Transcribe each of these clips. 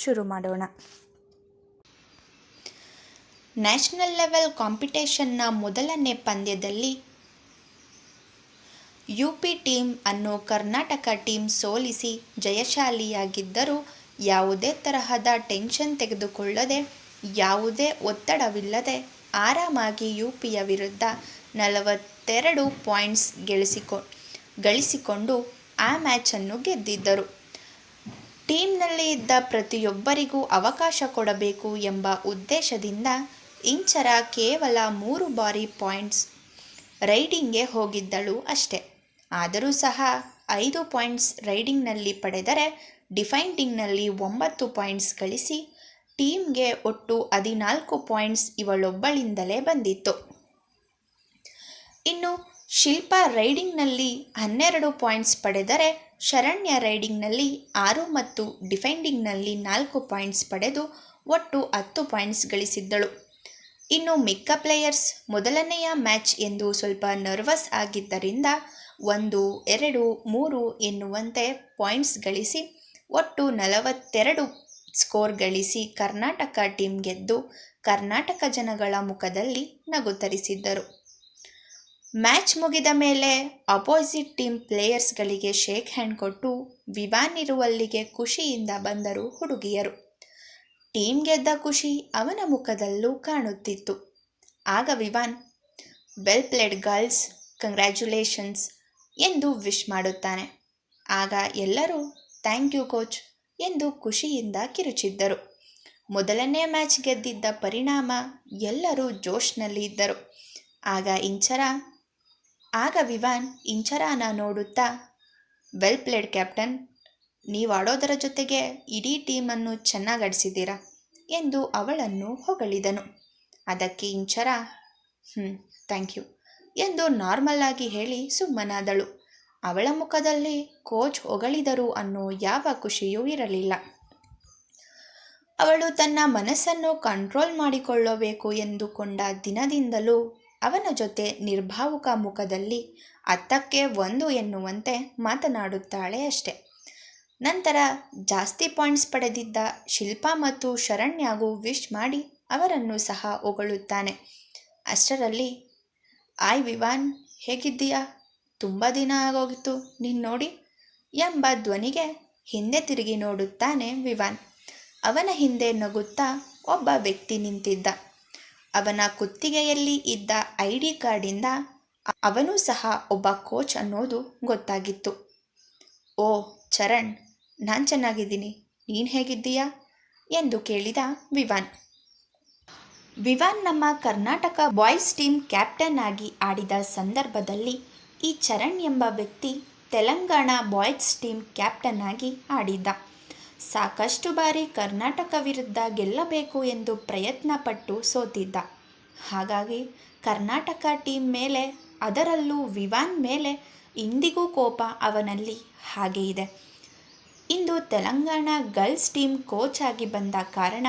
ಶುರು ಮಾಡೋಣ. National level ಕಾಂಪಿಟೇಷನ್ನ ಮೊದಲನೇ ಪಂದ್ಯದಲ್ಲಿ ಯು ಪಿ ಟೀಮ್ ಅನ್ನು ಕರ್ನಾಟಕ ಟೀಮ್ ಸೋಲಿಸಿ ಜಯಶಾಲಿಯಾಗಿದ್ದರೂ ಯಾವುದೇ ತರಹದ ಟೆನ್ಷನ್ ತೆಗೆದುಕೊಳ್ಳದೆ, ಯಾವುದೇ ಒತ್ತಡವಿಲ್ಲದೆ ಆರಾಮಾಗಿ ಯು ಪಿಯ ವಿರುದ್ಧ ನಲವತ್ತೆರಡು ಪಾಯಿಂಟ್ಸ್ ಗಳಿಸಿಕೊ, ಗಳಿಸಿಕೊಂಡು ಆ ಮ್ಯಾಚನ್ನು ಗೆದ್ದಿದ್ದರು. ಟೀಮ್ನಲ್ಲಿ ಇದ್ದ ಪ್ರತಿಯೊಬ್ಬರಿಗೂ ಅವಕಾಶ ಕೊಡಬೇಕು ಎಂಬ ಉದ್ದೇಶದಿಂದ ಇಂಚರ ಕೇವಲ ಮೂರು ಬಾರಿ ಪಾಯಿಂಟ್ಸ್ ರೈಡಿಂಗ್ಗೆ ಹೋಗಿದ್ದಳು ಅಷ್ಟೆ. ಆದರೂ ಸಹ ಐದು ಪಾಯಿಂಟ್ಸ್ ರೈಡಿಂಗ್ನಲ್ಲಿ ಪಡೆದರೆ ಡಿಫೈಂಡಿಂಗ್ನಲ್ಲಿ ಒಂಬತ್ತು ಪಾಯಿಂಟ್ಸ್ ಗಳಿಸಿ ಟೀಮ್ಗೆ ಒಟ್ಟು ಹದಿನಾಲ್ಕು ಪಾಯಿಂಟ್ಸ್ ಇವಳೊಬ್ಬಳಿಂದಲೇ ಬಂದಿತ್ತು. ಇನ್ನು ಶಿಲ್ಪಾ ರೈಡಿಂಗ್ನಲ್ಲಿ ಹನ್ನೆರಡು ಪಾಯಿಂಟ್ಸ್ ಪಡೆದರೆ ಶರಣ್ಯ ರೈಡಿಂಗ್ನಲ್ಲಿ ಆರು ಮತ್ತು ಡಿಫೆಂಡಿಂಗ್ನಲ್ಲಿ ನಾಲ್ಕು ಪಾಯಿಂಟ್ಸ್ ಪಡೆದು ಒಟ್ಟು ಹತ್ತು ಪಾಯಿಂಟ್ಸ್ ಗಳಿಸಿದ್ದಳು. ಇನ್ನು ಮಿಕ್ಕ ಪ್ಲೇಯರ್ಸ್ ಮೊದಲನೆಯ ಮ್ಯಾಚ್ ಎಂದು ಸ್ವಲ್ಪ ನರ್ವಸ್ ಆಗಿದ್ದರಿಂದ ಒಂದು, ಎರಡು, ಮೂರು ಎನ್ನುವಂತೆ ಪಾಯಿಂಟ್ಸ್ ಗಳಿಸಿ ಒಟ್ಟು ನಲವತ್ತೆರಡು ಸ್ಕೋರ್ ಗಳಿಸಿ ಕರ್ನಾಟಕ ಟೀಮ್ ಗೆದ್ದು ಕರ್ನಾಟಕ ಜನಗಳ ಮುಖದಲ್ಲಿ ನಗು ತರಿಸಿದ್ದರು. ಮ್ಯಾಚ್ ಮುಗಿದ ಮೇಲೆ ಅಪೋಸಿಟ್ ಟೀಮ್ ಪ್ಲೇಯರ್ಸ್ಗಳಿಗೆ ಶೇಕ್ ಹ್ಯಾಂಡ್ ಕೊಟ್ಟು ವಿವಾನ್ ಇರುವಲ್ಲಿಗೆ ಖುಷಿಯಿಂದ ಬಂದರು ಹುಡುಗಿಯರು. ಟೀಮ್ ಗೆದ್ದ ಖುಷಿ ಅವನ ಮುಖದಲ್ಲೂ ಕಾಣುತ್ತಿತ್ತು. ಆಗ Vivaan well played girls congratulations ಎಂದು ವಿಶ್ ಮಾಡುತ್ತಾನೆ. ಆಗ ಎಲ್ಲರೂ ಥ್ಯಾಂಕ್ ಯು ಕೋಚ್ ಎಂದು ಖುಷಿಯಿಂದ ಕಿರುಚಿದ್ದರು. ಮೊದಲನೇ ಮ್ಯಾಚ್ ಗೆದ್ದಿದ್ದ ಪರಿಣಾಮ ಎಲ್ಲರೂ ಜೋಶ್ನಲ್ಲಿ ಇದ್ದರು. ಆಗ ಇಂಚರ ಆಗ ವಿವಾನ್ ಇಂಚರಾನ ನೋಡುತ್ತಾ, ವೆಲ್ ಪ್ಲೇಡ್, ಕ್ಯಾಪ್ಟನ್. ನೀವು ಆಡೋದರ ಜೊತೆಗೆ ಇಡೀ ಟೀಮನ್ನು ಚೆನ್ನಾಗಿ ಎಂದು ಅವಳನ್ನು ಹೊಗಳಿದನು. ಅದಕ್ಕೆ ಇಂಚರ ಹ್ಞೂ ಥ್ಯಾಂಕ್ ಯು, ಎಂದು ನಾರ್ಮಲ್ ಆಗಿ ಹೇಳಿ ಸುಮ್ಮನಾದಳು. ಅವಳ ಮುಖದಲ್ಲಿ ಕೋಚ್ ಹೊಗಳಿದರು ಅನ್ನೋ ಯಾವ ಖುಷಿಯೂ ಇರಲಿಲ್ಲ. ಅವಳು ತನ್ನ ಮನಸ್ಸನ್ನು ಕಂಟ್ರೋಲ್ ಮಾಡಿಕೊಳ್ಳಬೇಕು ಎಂದುಕೊಂಡ ದಿನದಿಂದಲೂ ಅವನ ಜೊತೆ ನಿರ್ಭಾವುಕ ಮುಖದಲ್ಲಿ ಅತ್ತಕ್ಕೆ ಒಂದು ಎನ್ನುವಂತೆ ಮಾತನಾಡುತ್ತಾಳೆ ಅಷ್ಟೆ. ನಂತರ ಜಾಸ್ತಿ ಪಾಯಿಂಟ್ಸ್ ಪಡೆದಿದ್ದ ಶಿಲ್ಪಾ ಮತ್ತು ಶರಣ್ಯಾಗೂ ವಿಶ್ ಮಾಡಿ ಅವರನ್ನು ಸಹ ಹೊಗಳುತ್ತಾನೆ. ಅಷ್ಟರಲ್ಲಿ, ಆಯ್ ವಿವಾನ್, ಹೇಗಿದ್ದೀಯಾ? ತುಂಬ ದಿನ ಆಗೋಗಿತ್ತು, ನೀನು ನೋಡಿ? ಎಂಬ ಧ್ವನಿಗೆ ಹಿಂದೆ ತಿರುಗಿ ನೋಡುತ್ತಾನೆ ವಿವಾನ್. ಅವನ ಹಿಂದೆ ನಗುತ್ತಾ ಒಬ್ಬ ವ್ಯಕ್ತಿ ನಿಂತಿದ್ದ. ಅವನ ಕುತ್ತಿಗೆಯಲ್ಲಿ ಇದ್ದ ಐ ಡಿ ಕಾರ್ಡಿಂದ ಅವನೂ ಸಹ ಒಬ್ಬ ಕೋಚ್ ಅನ್ನೋದು ಗೊತ್ತಾಗಿತ್ತು. ಓ, ಚರಣ್, ನಾನು ಚೆನ್ನಾಗಿದ್ದೀನಿ. ನೀನು ಹೇಗಿದ್ದೀಯಾ? ಎಂದು ಕೇಳಿದ ವಿವಾನ್. ವಿವಾನ್ ನಮ್ಮ ಕರ್ನಾಟಕ ಬಾಯ್ಸ್ ಟೀಮ್ ಕ್ಯಾಪ್ಟನ್ ಆಗಿ ಆಡಿದ ಸಂದರ್ಭದಲ್ಲಿ ಈ ಚರಣ್ ಎಂಬ ವ್ಯಕ್ತಿ ತೆಲಂಗಾಣ ಬಾಯ್ಸ್ ಟೀಮ್ ಕ್ಯಾಪ್ಟನ್ ಆಗಿ ಆಡಿದ್ದ. ಸಾಕಷ್ಟು ಬಾರಿ ಕರ್ನಾಟಕ ವಿರುದ್ಧ ಗೆಲ್ಲಬೇಕು ಎಂದು ಪ್ರಯತ್ನ ಪಟ್ಟು ಸೋತಿದ್ದ. ಹಾಗಾಗಿ ಕರ್ನಾಟಕ ಟೀಮ್ ಮೇಲೆ, ಅದರಲ್ಲೂ ವಿವಾನ್ ಮೇಲೆ ಇಂದಿಗೂ ಕೋಪ ಅವನಲ್ಲಿ ಹಾಗೆ ಇದೆ. ಇಂದು ತೆಲಂಗಾಣ ಗರ್ಲ್ಸ್ ಟೀಮ್ ಕೋಚ್ ಆಗಿ ಬಂದ ಕಾರಣ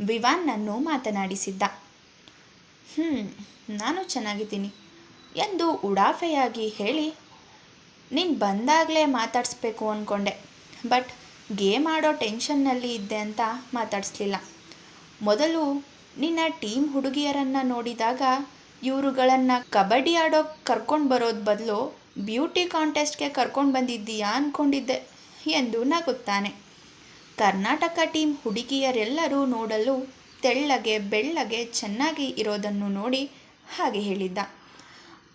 ವಿವಾನ್ನನ್ನು ಮಾತನಾಡಿಸಿದ್ದ. ಹ್ಞೂ ನಾನು ಚೆನ್ನಾಗಿದ್ದೀನಿ ಎಂದು ಉಡಾಫೆಯಾಗಿ ಹೇಳಿ, ನೀನು ಬಂದಾಗಲೇ ಮಾತಾಡಿಸ್ಬೇಕು ಅಂದ್ಕೊಂಡೆ ಬಟ್ ಗೇಮ್ ಆಡೋ ಟೆನ್ಷನ್ನಲ್ಲಿ ಇದ್ದೆ ಅಂತ ಮಾತಾಡಿಸ್ಲಿಲ್ಲ. ಮೊದಲು ನಿನ್ನ ಟೀಮ್ ಹುಡುಗಿಯರನ್ನು ನೋಡಿದಾಗ ಇವರುಗಳನ್ನು ಕಬಡ್ಡಿ ಆಡೋಕೆ ಕರ್ಕೊಂಡು ಬರೋದು ಬದಲು ಬ್ಯೂಟಿ ಕಾಂಟೆಸ್ಟ್ಗೆ ಕರ್ಕೊಂಡು ಬಂದಿದ್ದೀಯಾ ಅಂದ್ಕೊಂಡಿದ್ದೆ ಎಂದು ನಗುತ್ತಾನೆ. ಕರ್ನಾಟಕ ಟೀಮ್ ಹುಡುಗಿಯರೆಲ್ಲರೂ ನೋಡಲು ತೆಳ್ಳಗೆ ಬೆಳ್ಳಗೆ ಚೆನ್ನಾಗಿ ಇರೋದನ್ನು ನೋಡಿ ಹಾಗೆ ಹೇಳಿದ್ದ.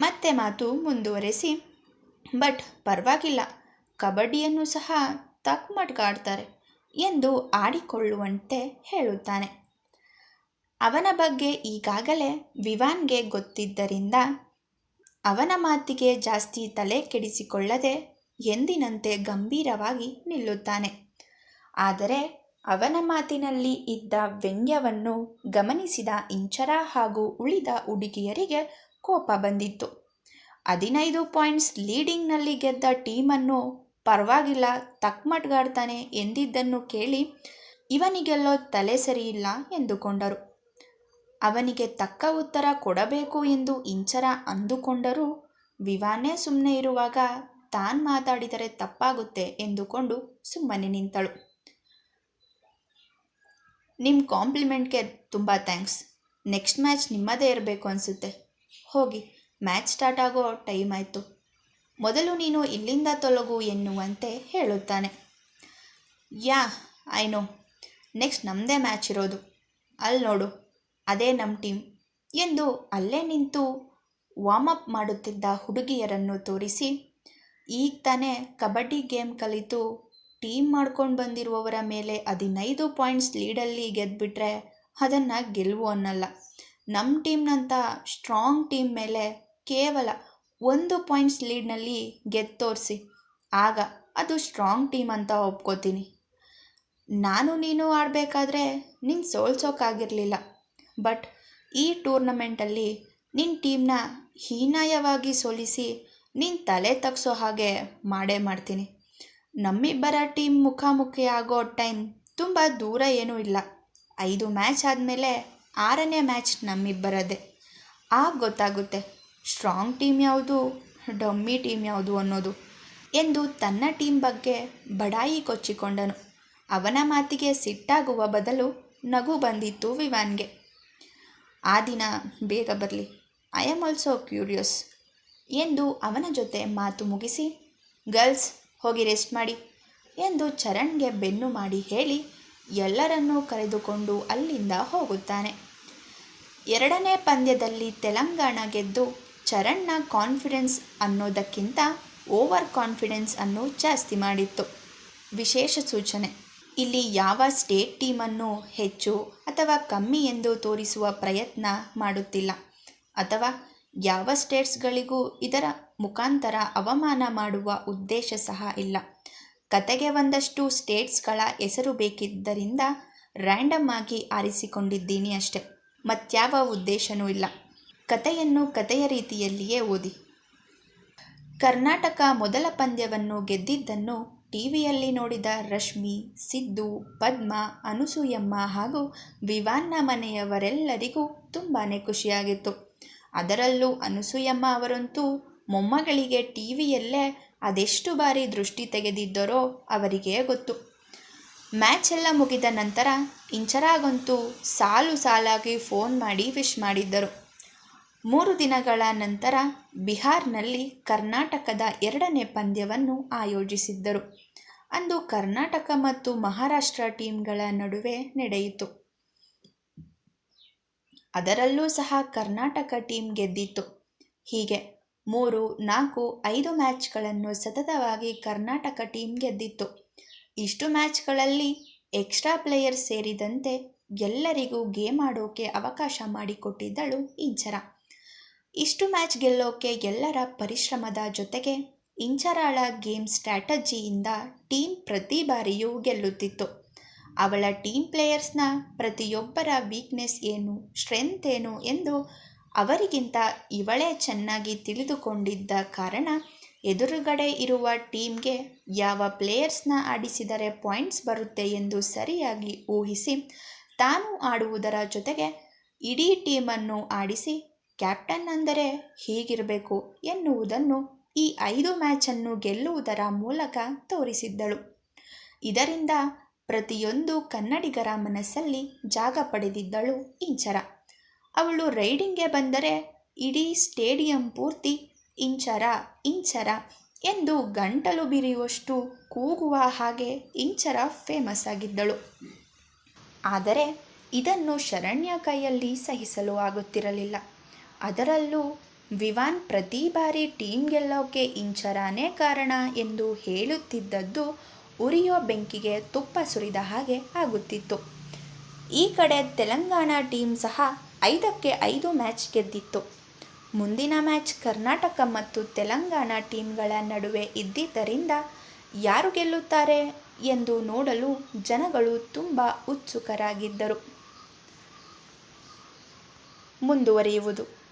ಮತ್ತೆ ಮಾತು ಮುಂದುವರೆಸಿ, ಬಟ್ ಪರವಾಗಿಲ್ಲ, ಕಬಡ್ಡಿಯನ್ನು ಸಹ ತಕ್ಕ ಆಡ್ತಾರೆ ಎಂದು ಆಡಿಕೊಳ್ಳುವಂತೆ ಹೇಳುತ್ತಾನೆ. ಅವನ ಬಗ್ಗೆ ಈಗಾಗಲೇ ವಿವಾನ್ಗೆ ಗೊತ್ತಿದ್ದರಿಂದ ಅವನ ಮಾತಿಗೆ ಜಾಸ್ತಿ ತಲೆ ಕೆಡಿಸಿಕೊಳ್ಳದೆ ಎಂದಿನಂತೆ ಗಂಭೀರವಾಗಿ ನಿಲ್ಲುತ್ತಾನೆ. ಆದರೆ ಅವನ ಮಾತಿನಲ್ಲಿ ಇದ್ದ ವ್ಯಂಗ್ಯವನ್ನು ಗಮನಿಸಿದ ಇಂಚರ ಹಾಗೂ ಉಳಿದ ಹುಡುಗಿಯರಿಗೆ ಕೋಪ ಬಂದಿತ್ತು. ಹದಿನೈದು ಪಾಯಿಂಟ್ಸ್ ಲೀಡಿಂಗ್ನಲ್ಲಿ ಗೆದ್ದ ಟೀಮನ್ನು ಪರವಾಗಿಲ್ಲ, ತಕ್ಮಟ್ಗಾಡ್ತಾನೆ ಎಂದಿದ್ದನ್ನು ಕೇಳಿ ಇವನಿಗೆಲ್ಲೋ ತಲೆ ಸರಿಯಿಲ್ಲ ಎಂದುಕೊಂಡರು. ಅವನಿಗೆ ತಕ್ಕ ಉತ್ತರ ಕೊಡಬೇಕು ಎಂದು ಇಂಚರ ಅಂದುಕೊಂಡರೂ ವಿವಾನೇ ಸುಮ್ಮನೆ ಇರುವಾಗ ತಾನು ಮಾತಾಡಿದರೆ ತಪ್ಪಾಗುತ್ತೆ ಎಂದುಕೊಂಡು ಸುಮ್ಮನೆ ನಿಂತಳು. ನಿಮ್ಮ ಕಾಂಪ್ಲಿಮೆಂಟ್ಗೆ ತುಂಬ ಥ್ಯಾಂಕ್ಸ್. ನೆಕ್ಸ್ಟ್ ಮ್ಯಾಚ್ ನಿಮ್ಮದೇ ಇರಬೇಕು ಅನಿಸುತ್ತೆ. ಹೋಗಿ, ಮ್ಯಾಚ್ ಸ್ಟಾರ್ಟ್ ಆಗೋ ಟೈಮ್ ಆಯಿತು. ಮೊದಲು ನೀನು ಇಲ್ಲಿಂದ ತೊಲಗು ಎನ್ನುವಂತೆ ಹೇಳುತ್ತಾನೆ. Yeah, I know. ನೆಕ್ಸ್ಟ್ ನಮ್ಮದೇ ಮ್ಯಾಚ್ ಇರೋದು. ಅಲ್ಲಿ ನೋಡು, ಅದೇ ನಮ್ಮ ಟೀಮ್ ಎಂದು ಅಲ್ಲೇ ನಿಂತು ವಾರ್ಮಪ್ ಮಾಡುತ್ತಿದ್ದ ಹುಡುಗಿಯರನ್ನು ತೋರಿಸಿ, ಈಗ ತಾನೇ ಕಬಡ್ಡಿ ಗೇಮ್ ಕಲಿತು ಟೀಮ್ ಮಾಡ್ಕೊಂಡು ಬಂದಿರುವವರ ಮೇಲೆ ಹದಿನೈದು ಪಾಯಿಂಟ್ಸ್ ಲೀಡಲ್ಲಿ ಗೆದ್ದುಬಿಟ್ರೆ ಅದನ್ನು ಗೆಲುವು ಅನ್ನಲ್ಲ. ನಮ್ಮ ಟೀಮ್ನಂಥ ಸ್ಟ್ರಾಂಗ್ ಟೀಮ್ ಮೇಲೆ ಕೇವಲ ಒಂದು ಪಾಯಿಂಟ್ಸ್ ಲೀಡ್ನಲ್ಲಿ ಗೆದ್ದು ತೋರಿಸಿ ಆಗ ಅದು ಸ್ಟ್ರಾಂಗ್ ಟೀಮ್ ಅಂತ ಒಪ್ಕೋತೀನಿ. ನಾನು ನೀನು ಆಡಬೇಕಾದ್ರೆ ನಿನ್ನ ಸೋಲ್ಸೋಕ್ಕಾಗಿರಲಿಲ್ಲ ಬಟ್ ಈ ಟೂರ್ನಮೆಂಟಲ್ಲಿ ನಿನ್ನ ಟೀಮ್ನ ಹೀನಾಯವಾಗಿ ಸೋಲಿಸಿ ನಿನ್ನ ತಲೆ ತಗ್ಸೋ ಹಾಗೆ ಮಾಡೇ ಮಾಡ್ತೀನಿ. ನಮ್ಮಿಬ್ಬರ ಟೀಮ್ ಮುಖಾಮುಖಿ ಆಗೋ ಟೈಮ್ ತುಂಬ ದೂರ ಏನೂ ಇಲ್ಲ. ಐದು ಮ್ಯಾಚ್ ಆದಮೇಲೆ ಆರನೇ ಮ್ಯಾಚ್ ನಮ್ಮಿಬ್ಬರದೇ ಆಗ ಗೊತ್ತಾಗುತ್ತೆ ಸ್ಟ್ರಾಂಗ್ ಟೀಮ್ ಯಾವುದು, ಡಮ್ಮಿ ಟೀಮ್ ಯಾವುದು ಅನ್ನೋದು ಎಂದು ತನ್ನ ಟೀಮ್ ಬಗ್ಗೆ ಬಡಾಯಿ ಕೊಚ್ಚಿಕೊಂಡನು. ಅವನ ಮಾತಿಗೆ ಸಿಟ್ಟಾಗುವ ಬದಲು ನಗು ಬಂದಿತ್ತು ವಿವಾನ್ಗೆ. ಆ ದಿನ ಬೇಗ ಬರಲಿ ಐ ಆಮ್ ಆಲ್ಸೋ ಕ್ಯೂರಿಯಸ್ ಎಂದು ಅವನ ಜೊತೆ ಮಾತು ಮುಗಿಸಿ ಗರ್ಲ್ಸ್ ಹೋಗಿ ರೆಸ್ಟ್ ಮಾಡಿ ಎಂದು ಚರಣ್ಗೆ ಬೆನ್ನು ಮಾಡಿ ಹೇಳಿ ಎಲ್ಲರನ್ನೂ ಕರೆದುಕೊಂಡು ಅಲ್ಲಿಂದ ಹೋಗುತ್ತಾನೆ. ಎರಡನೇ ಪಂದ್ಯದಲ್ಲಿ ತೆಲಂಗಾಣ ಗೆದ್ದು ಚರಣ್ನ ಕಾನ್ಫಿಡೆನ್ಸ್ ಅನ್ನೋದಕ್ಕಿಂತ ಓವರ್ ಕಾನ್ಫಿಡೆನ್ಸ್ ಅನ್ನು ಜಾಸ್ತಿ ಮಾಡಿತ್ತು. ವಿಶೇಷ ಸೂಚನೆ, ಇಲ್ಲಿ ಯಾವ ಸ್ಟೇಟ್ ಟೀಮನ್ನು ಹೆಚ್ಚು ಅಥವಾ ಕಮ್ಮಿ ಎಂದು ತೋರಿಸುವ ಪ್ರಯತ್ನ ಮಾಡುತ್ತಿಲ್ಲ ಅಥವಾ ಯಾವ ಸ್ಟೇಟ್ಸ್ಗಳಿಗೂ ಇದರ ಮುಖಾಂತರ ಅವಮಾನ ಮಾಡುವ ಉದ್ದೇಶ ಸಹ ಇಲ್ಲ. ಕತೆಗೆ ಒಂದಷ್ಟು ಸ್ಟೇಟ್ಸ್ಗಳ ಹೆಸರು ಬೇಕಿದ್ದರಿಂದ ರ್ಯಾಂಡಮ್ ಆಗಿ ಆರಿಸಿಕೊಂಡಿದ್ದೀನಿ ಅಷ್ಟೆ, ಮತ್ಯಾವ ಉದ್ದೇಶನೂ ಇಲ್ಲ. ಕತೆಯನ್ನು ಕತೆಯ ರೀತಿಯಲ್ಲಿಯೇ ಓದಿ. ಕರ್ನಾಟಕ ಮೊದಲ ಪಂದ್ಯವನ್ನು ಗೆದ್ದಿದ್ದನ್ನು ಟಿವಿಯಲ್ಲಿ ನೋಡಿದ ರಶ್ಮಿ, ಸಿದ್ದು, ಪದ್ಮ, ಅನುಸೂಯಮ್ಮ ಹಾಗೂ ವಿವಾನ್ನ ಮನೆಯವರೆಲ್ಲರಿಗೂ ತುಂಬಾ ಖುಷಿಯಾಗಿತ್ತು. ಅದರಲ್ಲೂ ಅನುಸೂಯಮ್ಮ ಅವರಂತೂ ಮೊಮ್ಮಗಳಿಗೆ ಟಿವಿಯಲ್ಲೇ ಅದೆಷ್ಟು ಬಾರಿ ದೃಷ್ಟಿ ತೆಗೆದಿದ್ದರೋ ಅವರಿಗೇ ಗೊತ್ತು. ಮ್ಯಾಚ್ ಎಲ್ಲ ಮುಗಿದ ನಂತರ ಇಂಚರಾಗಂತೂ ಸಾಲು ಸಾಲಾಗಿ ಫೋನ್ ಮಾಡಿ ವಿಶ್ ಮಾಡಿದ್ದರು. ಮೂರು ದಿನಗಳ ನಂತರ ಬಿಹಾರ್ನಲ್ಲಿ ಕರ್ನಾಟಕದ ಎರಡನೇ ಪಂದ್ಯವನ್ನು ಆಯೋಜಿಸಿದ್ದರು. ಅಂದು ಕರ್ನಾಟಕ ಮತ್ತು ಮಹಾರಾಷ್ಟ್ರ ಟೀಮ್ಗಳ ನಡುವೆ ನಡೆಯಿತು. ಅದರಲ್ಲೂ ಸಹ ಕರ್ನಾಟಕ ಟೀಮ್ ಗೆದ್ದಿತ್ತು. ಹೀಗೆ ಮೂರು, ನಾಲ್ಕು, ಐದು ಮ್ಯಾಚ್ಗಳನ್ನು ಸತತವಾಗಿ ಕರ್ನಾಟಕ ಟೀಮ್ ಗೆದ್ದಿತ್ತು. ಇಷ್ಟು ಮ್ಯಾಚ್ಗಳಲ್ಲಿ ಎಕ್ಸ್ಟ್ರಾ ಪ್ಲೇಯರ್ ಸೇರಿದಂತೆ ಎಲ್ಲರಿಗೂ ಗೇಮ್ ಆಡೋಕೆ ಅವಕಾಶ ಮಾಡಿಕೊಟ್ಟಿದ್ದಳು ಇಂಚರ. ಇಷ್ಟು ಮ್ಯಾಚ್ ಗೆಲ್ಲೋಕೆ ಎಲ್ಲರ ಪರಿಶ್ರಮದ ಜೊತೆಗೆ ಇಂಚರಾಳ ಗೇಮ್ ಸ್ಟ್ರಾಟಜಿಯಿಂದ ಟೀಮ್ ಪ್ರತಿ ಬಾರಿಯೂ ಗೆಲ್ಲುತ್ತಿತ್ತು. ಅವಳ ಟೀಮ್ ಪ್ಲೇಯರ್ಸ್ನ ಪ್ರತಿಯೊಬ್ಬರ ವೀಕ್ನೆಸ್ ಏನು ಸ್ಟ್ರೆಂತ್ ಏನು ಎಂದು ಅವರಿಗಿಂತ ಇವಳೇ ಚೆನ್ನಾಗಿ ತಿಳಿದುಕೊಂಡಿದ್ದ ಕಾರಣ ಎದುರುಗಡೆ ಇರುವ ಟೀಮ್ಗೆ ಯಾವ ಪ್ಲೇಯರ್ಸ್ನ ಆಡಿಸಿದರೆ ಪಾಯಿಂಟ್ಸ್ ಬರುತ್ತೆ ಎಂದು ಸರಿಯಾಗಿ ಊಹಿಸಿ ತಾನು ಆಡುವುದರ ಜೊತೆಗೆ ಇಡೀ ಟೀಮನ್ನು ಆಡಿಸಿ ಕ್ಯಾಪ್ಟನ್ ಅಂದರೆ ಹೀಗಿರಬೇಕು ಎನ್ನುವುದನ್ನು ಈ ಐದು ಮ್ಯಾಚನ್ನು ಗೆಲ್ಲುವುದರ ಮೂಲಕ ತೋರಿಸಿದ್ದಳು. ಇದರಿಂದ ಪ್ರತಿಯೊಂದು ಕನ್ನಡಿಗರ ಮನಸ್ಸಲ್ಲಿ ಜಾಗ ಪಡೆದಿದ್ದಳು ಇಂಚರ. ಅವಳು ರೈಡಿಂಗ್ಗೆ ಬಂದರೆ ಇಡೀ ಸ್ಟೇಡಿಯಂ ಪೂರ್ತಿ ಇಂಚರ ಇಂಚರ ಎಂದು ಗಂಟಲು ಬಿರಿಯುವಷ್ಟು ಕೂಗುವ ಹಾಗೆ ಇಂಚರ ಫೇಮಸ್ ಆಗಿದ್ದಳು. ಆದರೆ ಇದನ್ನು ಶರಣ್ಯ ಕೈಯಲ್ಲಿ ಸಹಿಸಲು ಆಗುತ್ತಿರಲಿಲ್ಲ. ಅದರಲ್ಲೂ ವಿವಾನ್ ಪ್ರತಿ ಬಾರಿ ಟೀಮ್ ಗೆಲ್ಲೋಕೆ ಇಂಚರಾನೇ ಕಾರಣ ಎಂದು ಹೇಳುತ್ತಿದ್ದದ್ದು ಉರಿಯೋ ಬೆಂಕಿಗೆ ತುಪ್ಪ ಸುರಿದ ಹಾಗೆ ಆಗುತ್ತಿತ್ತು. ಈ ಕಡೆ ತೆಲಂಗಾಣ ಟೀಮ್ ಸಹ ಐದಕ್ಕೆ ಐದು ಮ್ಯಾಚ್ ಗೆದ್ದಿತ್ತು. ಮುಂದಿನ ಮ್ಯಾಚ್ ಕರ್ನಾಟಕ ಮತ್ತು ತೆಲಂಗಾಣ ಟೀಮ್ಗಳ ನಡುವೆ ಇದ್ದಿದ್ದರಿಂದ ಯಾರು ಗೆಲ್ಲುತ್ತಾರೆ ಎಂದು ನೋಡಲು ಜನಗಳು ತುಂಬ ಉತ್ಸುಕರಾಗಿದ್ದರು. ಮುಂದುವರಿಯುವುದು.